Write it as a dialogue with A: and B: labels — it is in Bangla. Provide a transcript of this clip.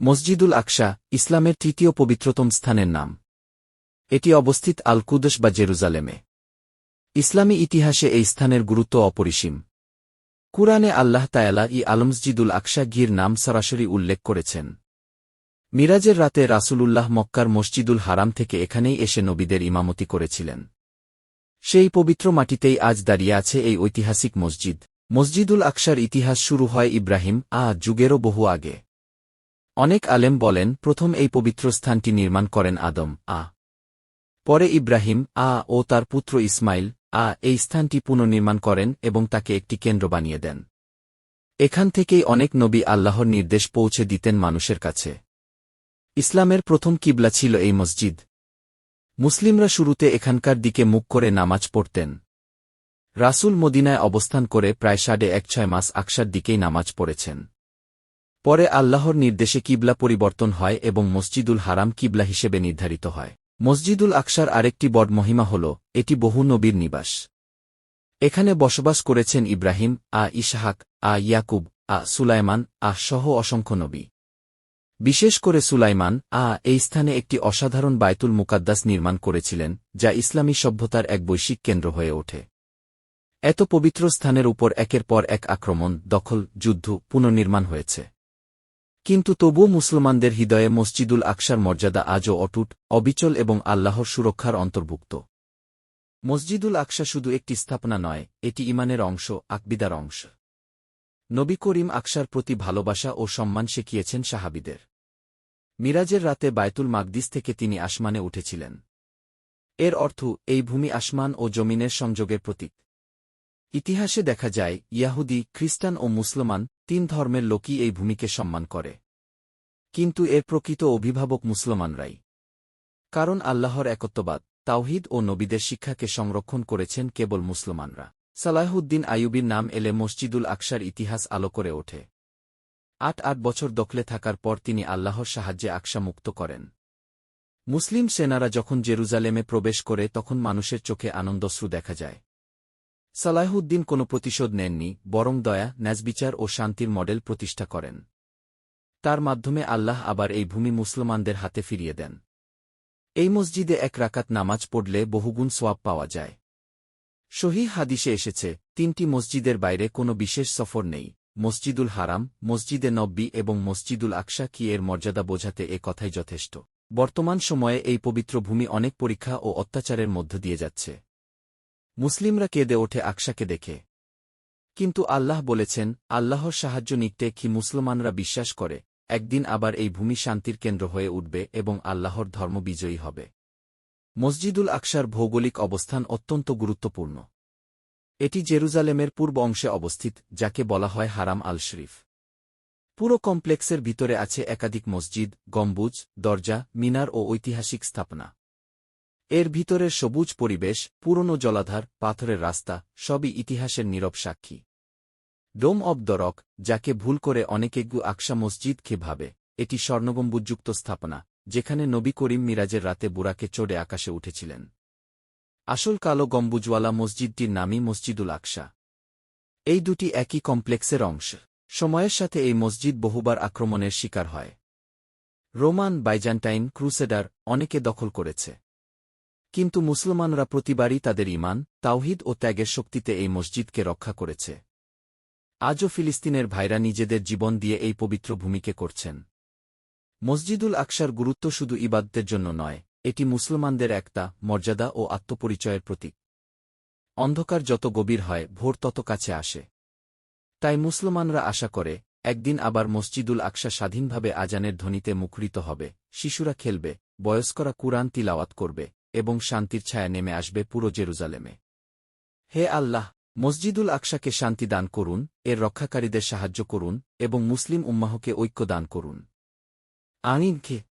A: মসজিদুল আকশা, ইসলামের তৃতীয় পবিত্রতম স্থানের নাম। এটি অবস্থিত আল কুদস বা জেরুজালেমে। ইসলামী ইতিহাসে এই স্থানের গুরুত্ব অপরিসীম। কুরআনে আল্লাহ তায়ালা ই আলমসজিদুল আকশা গির নাম সরাসরি উল্লেখ করেছেন। মিরাজের রাতে রাসূলুল্লাহ মক্কার মসজিদুল হারাম থেকে এখানেই এসে নবীদের ইমামতি করেছিলেন। সেই পবিত্র মাটিতেই আজ দাঁড়িয়ে আছে এই ঐতিহাসিক মসজিদ। মসজিদুল আকশার ইতিহাস শুরু হয় ইব্রাহিম আ যুগেরও বহু আগে। অনেক আলেম বলেন, প্রথম এই পবিত্র স্থানটি নির্মাণ করেন আদম, আ। পরে ইব্রাহিম, আ ও তার পুত্র ইসমাইল, আ, এই স্থানটি পুনর্নির্মাণ করেন এবং তাকে একটি কেন্দ্র বানিয়ে দেন। এখান থেকেই অনেক নবী আল্লাহর নির্দেশ পৌঁছে দিতেন মানুষের কাছে। ইসলামের প্রথম কিবলা ছিল এই মসজিদ। মুসলিমরা শুরুতে এখানকার দিকে মুখ করে নামাজ পড়তেন। রাসুল মদিনায় অবস্থান করে প্রায় সাড়ে এক ছয় মাস আকসার দিকেই নামাজ পড়েছেন। পরে আল্লাহর নির্দেশে কিবলা পরিবর্তন হয় এবং মসজিদুল হারাম কিবলা হিসেবে নির্ধারিত হয়। মসজিদুল আকসার আরেকটি বড় মহিমা হল, এটি বহু নবীর নিবাস। এখানে বসবাস করেছেন ইব্রাহিম, আ ইশাহাক, আ ইয়াকুব, আ সুলাইমান, আ সহ অসংখ্য নবী। বিশেষ করে সুলাইমান, আ এই স্থানে একটি অসাধারণ বায়তুল মুকাদ্দাস নির্মাণ করেছিলেন, যা ইসলামী সভ্যতার এক বৈশ্বিক কেন্দ্র হয়ে ওঠে। এত পবিত্র স্থানের উপর একের পর এক আক্রমণ, দখল, যুদ্ধ, পুনর্নির্মাণ হয়েছে। কিন্তু তবুও মুসলমানদের হৃদয়ে মসজিদুল আকসার মর্যাদা আজও অটুট, অবিচল এবং আল্লাহর সুরক্ষার অন্তর্ভুক্ত। মসজিদুল আকসা শুধু একটি স্থাপনা নয়, এটি ইমানের অংশ, আকবিদার অংশ। নবী করিম আকসার প্রতি ভালোবাসা ও সম্মান শিখিয়েছেন সাহাবিদের। মিরাজের রাতে বায়তুল মাকদিস থেকে তিনি আসমানে উঠেছিলেন। এর অর্থ, এই ভূমি আসমান ও জমিনের সংযোগের প্রতীক। ইতিহাসে দেখা যায়, ইয়াহুদি, খ্রিস্টান ও মুসলমান তিন ধর্মের লোকই এই ভূমিকে সম্মান করে। কিন্তু এর প্রকৃত অভিভাবক মুসলমানরাই। কারণ আল্লাহর একত্ববাদ, তাওহিদ ও নবীদের শিক্ষাকে সংরক্ষণ করেছেন কেবল মুসলমানরা। সালাহুদ্দিন আইয়ুবির নাম এলে মসজিদুল আকসার ইতিহাস আলো করে ওঠে। আট আট বছর দখলে থাকার পর তিনি আল্লাহর সাহায্যে আকশা মুক্ত করেন। মুসলিম সেনারা যখন জেরুজালেমে প্রবেশ করে তখন মানুষের চোখে আনন্দশ্রু দেখা যায়। সালাহুদ্দিন কোনো প্রতিশোধ নেননি, বরং দয়া ন্যাজবিচার ও শান্তির মডেল প্রতিষ্ঠা করেন। তার মাধ্যমে আল্লাহ আবার এই ভূমি মুসলমানদের হাতে ফিরিয়ে দেন। এই মসজিদে এক রাকাত নামাজ পড়লে বহুগুণ সোয়াব পাওয়া যায়। শহী হাদিসে এসেছে, তিনটি মসজিদের বাইরে কোনো বিশেষ সফর নেই, মসজিদুল হারাম, মসজিদে নব্বী এবং মসজিদুল আকশা কি এর মর্যাদা বোঝাতে এ কথাই যথেষ্ট। বর্তমান সময়ে এই পবিত্র ভূমি অনেক পরীক্ষা ও অত্যাচারের মধ্য দিয়ে যাচ্ছে। মুসলিমরা কেঁদে ওঠে আকশাকে দেখে। কিন্তু আল্লাহ বলেছেন, আল্লাহর সাহায্য নিকটে কি মুসলমানরা বিশ্বাস করে? একদিন আবার এই ভূমি শান্তির কেন্দ্র হয়ে উঠবে এবং আল্লাহর ধর্ম বিজয়ী হবে। মসজিদুল আকশার ভৌগোলিক অবস্থান অত্যন্ত গুরুত্বপূর্ণ। এটি জেরুজালেমের পূর্ব অংশে অবস্থিত, যাকে বলা হয় হারাম আল শরীফ পুরো কমপ্লেক্সের ভিতরে আছে একাধিক মসজিদ, গম্বুজ, দরজা, মিনার ও ঐতিহাসিক স্থাপনা। এর ভিতরের সবুজ পরিবেশ, পুরনো জলাধার, পাথরের রাস্তা, সবই ইতিহাসের নীরব সাক্ষী। ডোম অব দরক যাকে ভুল করে অনেকেগু আকশা মসজিদ কে ভাবে, এটি স্বর্ণগম্বুজযুক্ত স্থাপনা, যেখানে নবী করিম মিরাজের রাতে বুড়াকে চড়ে আকাশে উঠেছিলেন। আসল কালো গম্বুজওয়ালা মসজিদটির নামই মসজিদুল আকশা এই দুটি একই কমপ্লেক্সের অংশ। সময়ের সাথে এই মসজিদ বহুবার আক্রমণের শিকার হয়। রোমান বাইজান্টাইন ক্রুসেডার অনেকে দখল করেছে। কিন্তু মুসলমানরা প্রতিবারই তাদের ইমান তাওহিদ ও ত্যাগের শক্তিতে এই মসজিদকে রক্ষা করেছে। আজও ফিলিস্তিনের ভাইরা নিজেদের জীবন দিয়ে এই পবিত্র ভূমিকে করছেন। মসজিদুল আকসার গুরুত্ব শুধু ইবাদদের জন্য নয়, এটি মুসলমানদের একটা মর্যাদা ও আত্মপরিচয়ের প্রতীক। অন্ধকার যত গভীর হয়, ভোর তত কাছে আসে। তাই মুসলমানরা আশা করে, একদিন আবার মসজিদুল আকশা স্বাধীনভাবে আজানের ধ্বনিতে মুখরিত হবে, শিশুরা খেলবে, বয়স্করা কুরআন তিলাওয়াত করবে। এবং শান্তির ছায়া নেমে আসবে পুরো জেরুজালেমে। হে আল্লাহ, মসজিদুল আকসাকে শান্তি দান করুন, এর রক্ষাকারীদের সাহায্য করুন এবং মুসলিম উম্মাহকে ঐক্য দান করুন। আইনকে